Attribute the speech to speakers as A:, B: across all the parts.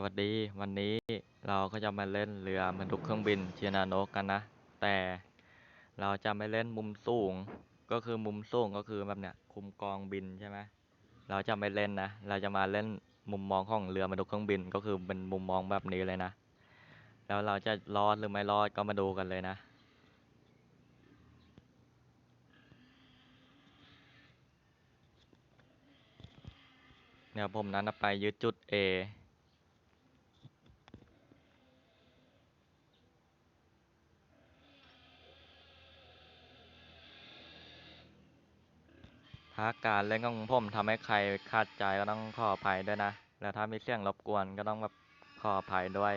A: วัสดี วันนี้เราก็จะมาเล่นเรือบรรทุกเครื่องบินเชินาโนกันนะ แต่เราจะไม่เล่นมุมสูง ก็คือมุมสูงก็คือแบบเนี้ยคุมกองบินใช่ไหมเราจะไม่เล่นนะ เราจะมาเล่นมุมมองของเรือบรรทุกเครื่องบิน ก็คือเป็นมุมมองแบบนี้เลยนะ แล้วเราจะรอดหรือไม่รอดก็มาดูกันเลยนะเดี๋ยวผมนั้นไปยึดจุด A ถ้าการเล่นของผมทำให้ใครคาดใจก็ต้องขออภัยด้วยนะ แล้วถ้ามีเสียงรบกวนก็ต้องแบบขออภัยด้วย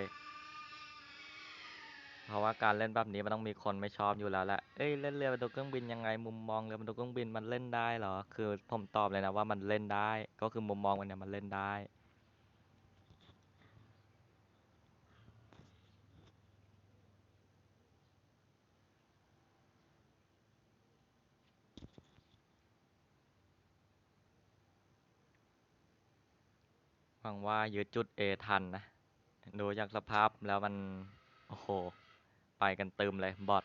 A: เพราะว่าการเล่นแบบนี้มันต้องมีคนไม่ชอบอยู่แล้วแหละ เอ้ยเล่นเรือบรรทุกเครื่องบินยังไงมุมมองเรือบรรทุกเครื่องบินมันเล่นได้เหรอ คือผมตอบเลยนะว่ามันเล่นได้ ก็คือมุมมองมันเนี่ยมันเล่นได้ หวังว่ายึดจุด A ทันนะ ดูจากสภาพแล้วมัน โอ้โห ไปกันเติมเลยบอท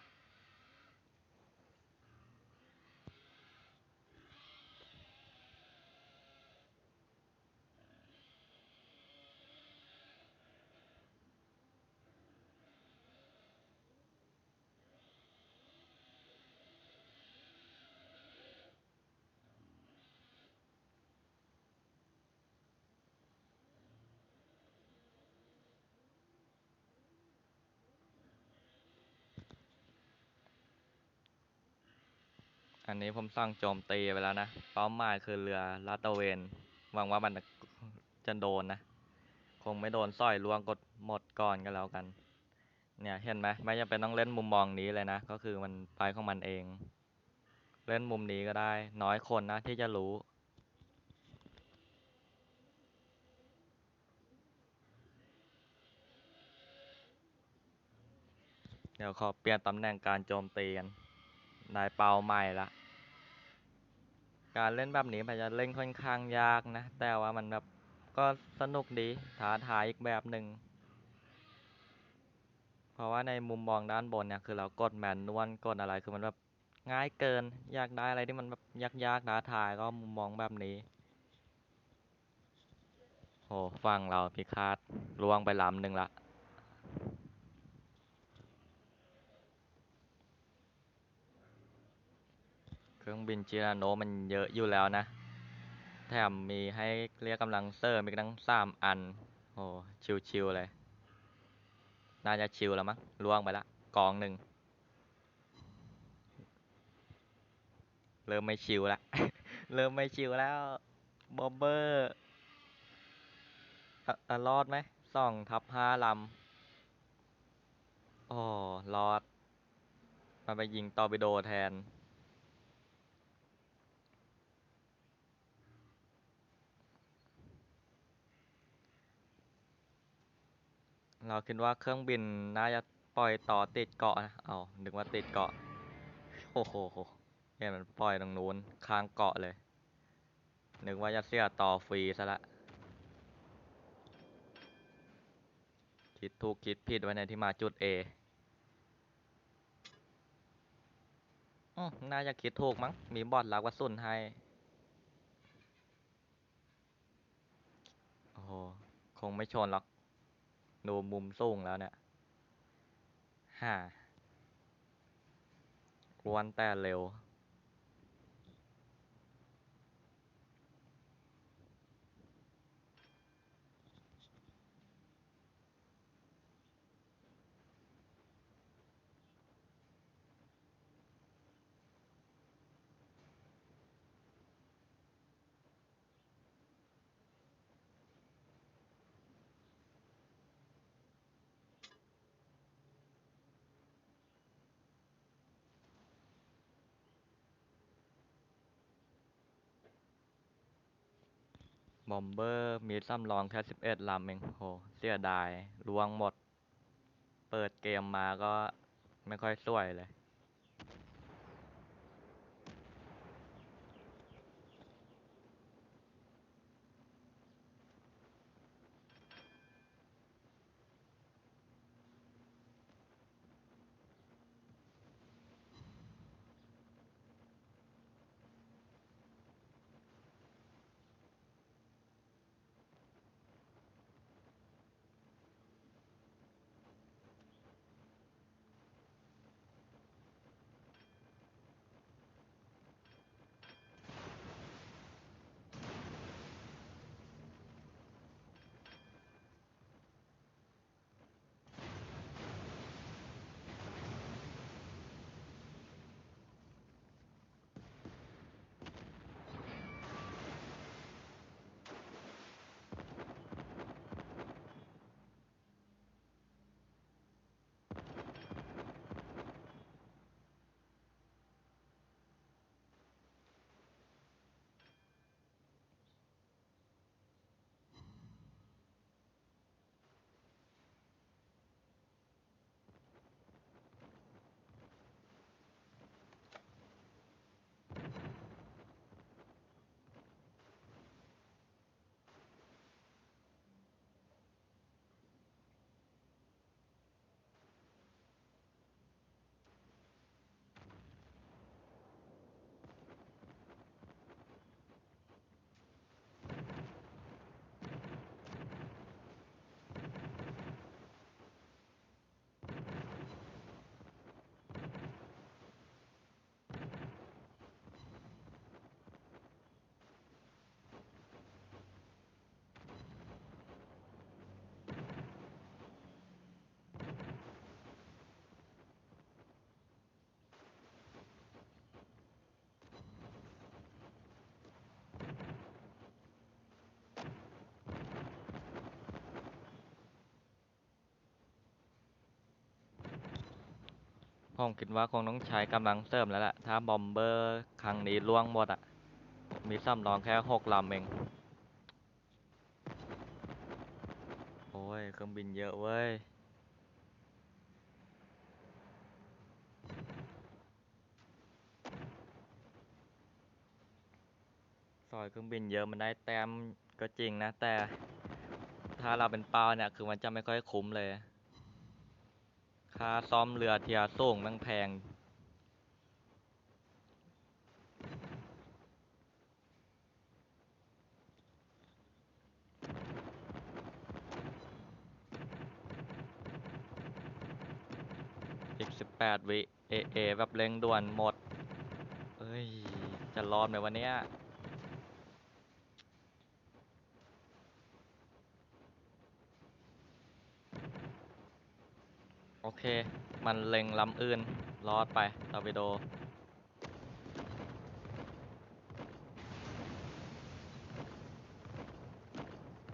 A: อันนี้ผมสั่งโจมตีไปแล้วนะ เป้าหมายคือเรือลาตเวน หวังว่ามันจะโดนนะ คงไม่โดนสร้อยลวงกดหมดก่อนก็แล้วกัน เนี่ยเห็นไหมไม่จำเป็นต้องเล่นมุมมองนี้เลยนะ ก็คือมันไปของมันเอง เล่นมุมนี้ก็ได้ น้อยคนนะที่จะรู้เดี๋ยวขอเปลี่ยนตำแหน่งการโจมตีกันได้เป้าใหม่ละ การเล่นแบบนี้มันจะเล่นค่อนข้างยากนะ แต่ว่ามันแบบก็สนุกดีท้าทายอีกแบบหนึ่ง เพราะว่าในมุมมองด้านบนเนี่ยคือเรากดแมนนวลกดอะไรคือมันแบบง่ายเกิน อยากได้อะไรที่มันแบบยากๆท้าทายก็มุมมองแบบนี้โหฟังเราพิฆาตล่วงไปลำหนึ่งละ รื่องบินจิราโนมันเยอะอยู่แล้วนะ แถมมีให้เรียกกำลังเสริมอีกตั้งสามอัน โอ้ชิวๆเลย น่าจะชิวแล้วมั้งล่วงไปละกองหนึ่ง เริ่มไม่ชิวละ เริ่มไม่ชิวแล้วบอมเบอร์ออะรอดไหมสองทับห้าลำโอ้รอด มันไปยิงตอร์ปิโดแทน เราคิดว่าเครื่องบินน่าจะปล่อยต่อติดเกาะนะ เอานึกว่าติดเกาะ โอ้โหเห็นมันปล่อยตรงนู้นข้างเกาะเลย นึกว่าจะเสียต่อฟรีซะละ คิดถูกคิดผิดไว้ในที่มาจุด A อืมน่าจะคิดถูกมั้ง มีบอดลักว่าสุนให้ โอ้โห คงไม่ชนหรอก ดูมุมสูงแล้วเนี่ยห่ากวนแต่เร็ว บอมเบอร์มีซ้ำรองแค่สิบเอ็ดลำเองโหเสียดายลวงหมด เปิดเกมมาก็ไม่ค่อยสวยเลย ผมคิดว่าคงต้องใช้กำลังเสริมแล้วแหละ ถ้าบอมเบอร์ครั้งนี้ล่วงหมดอะมีสำรองแค่หกลำเอง โอ้ยเครื่องบินเยอะเว้ย ซอยเครื่องบินเยอะมันได้แต้มก็จริงนะ แต่ถ้าเราเป็นเป้าเนี่ย คือมันจะไม่ค่อยคุ้มเลย ค่าซ่อมเรือเทียร์สูงแม่งแพง อีกสิบแปดวิ เอเอแบบเร่งด่วนหมด เอ้ย จะรอดไหมวันเนี้ย โอเค มันเล็งลำอื่น รอดไปตอร์ปิโด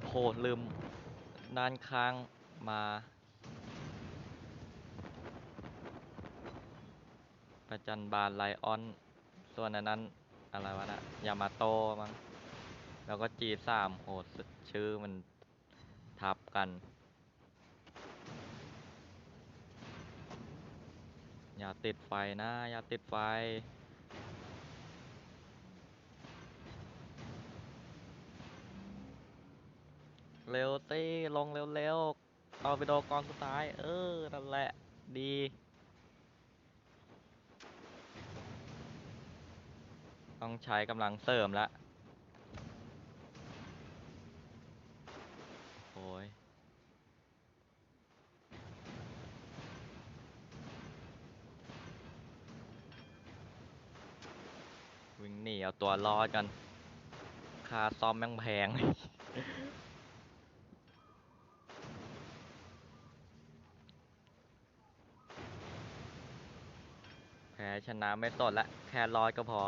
A: โหลืม ด้านข้างมา ประจันบานไลออน ส่วนอันนั้น อะไรวะนะยามาโตมั้ง แล้วก็ G3 โหสุดชื่อมันทับกัน อย่าติดไฟนะ อย่าติดไฟ เร็วสิลงเร็วๆเอาไปโดกองสุดท้าย เออ นั่นแหละ ดี ต้องใช้กำลังเสริมแล้ว โอ้ย วิ่งหนีเอา ตัวรอดกันค่าซ่อมแม่งแพงแพ้ชนะไม่สนละแค่รอดก็พอ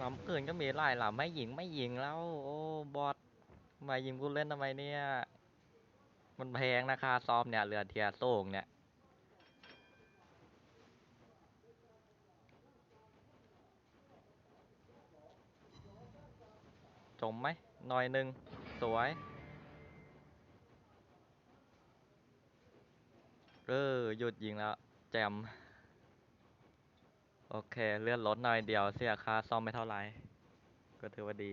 A: ลำอื่นก็มีหลายลำไม่ยิงไม่ยิงแล้ว โอ้บอทมายิงผู้เล่นทำไมเนี่ย มันแพงนะคาซอมเนี่ยเรือเทียร์สูงเนี่ย จมไหมหน่อยหนึ่งสวยเออหยุดยิงแล้ว แจม โอเค เลื่อนรถหน่อยเดียวเสียค่าซ่อมไม่เท่าไหร่ ก็ถือว่าดี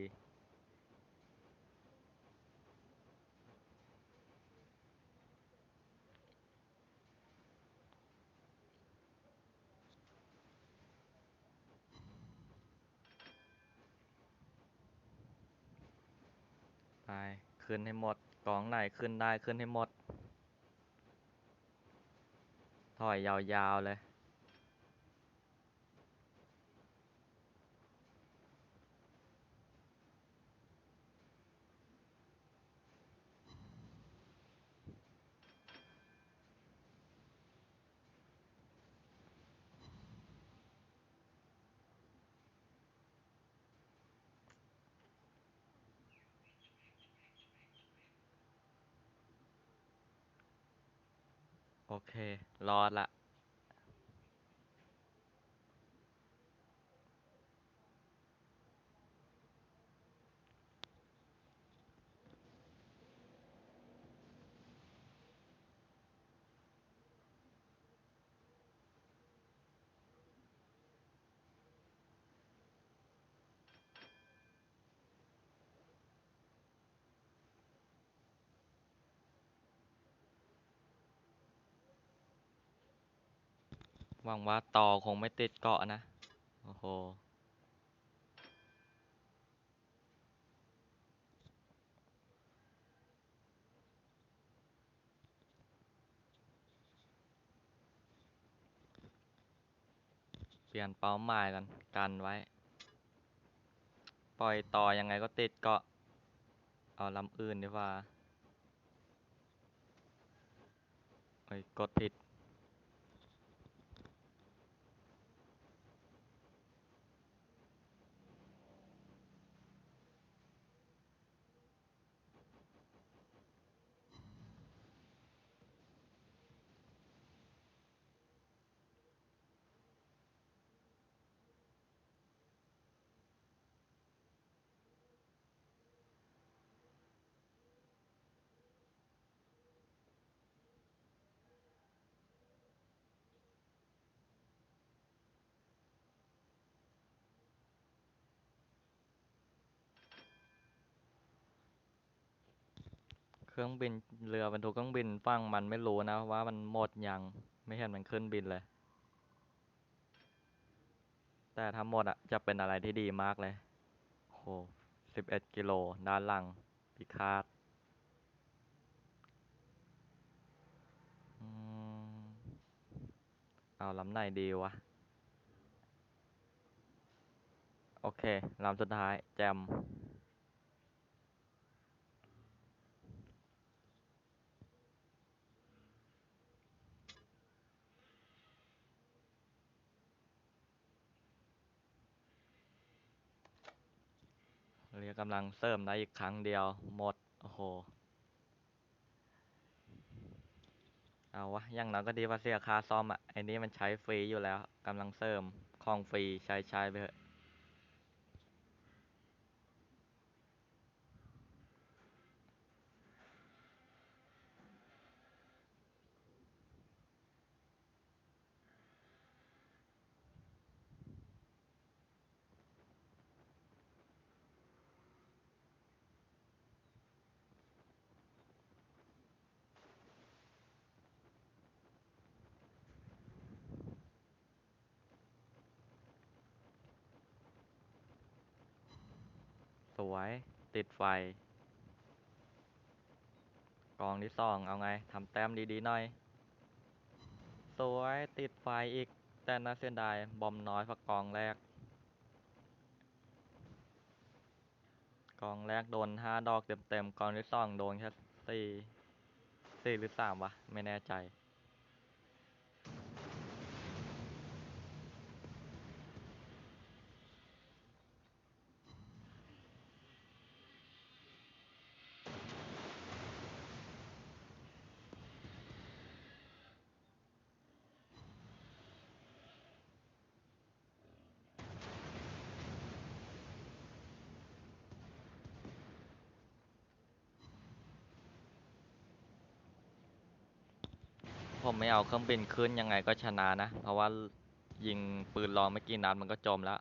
A: ขึ้นให้หมด กองไหนขึ้นได้ขึ้นให้หมด ถอยยาวๆเลย โอเค รอดละ หวังว่าต่อคงไม่ติดเกาะนะ โอ้โห เปลี่ยนเป้าหมายกันกันไว้ ปล่อยต่อยังไงก็ติดเกาะ เอาลำอื่นดีกว่า เอ้ย กดผิด ครื่องบินเรือบรรทุกเครื่องบินฝั่งมันไม่รู้นะว่ามันหมดยังไม่เห็นมันขึ้นบินเลย แต่ถ้าหมดอะจะเป็นอะไรที่ดีมากเลยโหสิบเอ็ดกิโลด้านหลังพิฆาตอืมเอาลำไหนดีวะ โอเคลำสุดท้ายแจม เรียกกำลังเสริมได้อีกครั้งเดียว หมด โอ้โห เอาวะอยังน้อยก็ดีกว่าเสียค่าซ่อมอะไอ้นี้มันใช้ฟรีอยู่แล้วกำลังเสริมของฟรีใช้ใช้ไปเถอะ สวย ติดไฟ กองที่สองเอาไงทำแต้มดีๆหน่อย สวยติดไฟอีก แต่น่าเสียดาย บอมน้อยพักกองแรก กองแรกโดนห้าดอกเต็มๆกองที่สองโดนแค่สี่สี่หรือสามวะ ไม่แน่ใจ ผมไม่เอาเครื่องบินขึ้นยังไงก็ชนะนะ เพราะว่ายิงปืนลองไม่กี่นัดมันก็จมแล้ว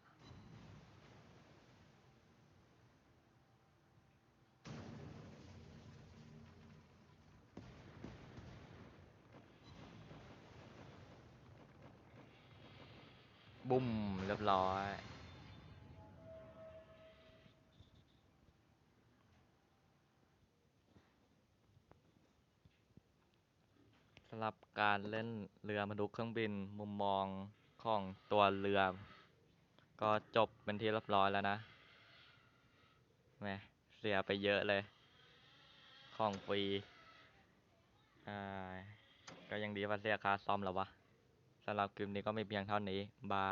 A: บุ้มเรียบร้อย สำห รับการเล่นเรือบรรทุกเครื่องบินมุมมองของตัวเรือ ก็จบเป็นที่เรียบร้อยแล้วนะแหมเสียไปเยอะเลย ของฟรีอ่าก็ยังดีว่าเสียค่าซ่อมแล้ววะสำหรับคลิปนี้ก็ไม่เพียงเท่านี้บาย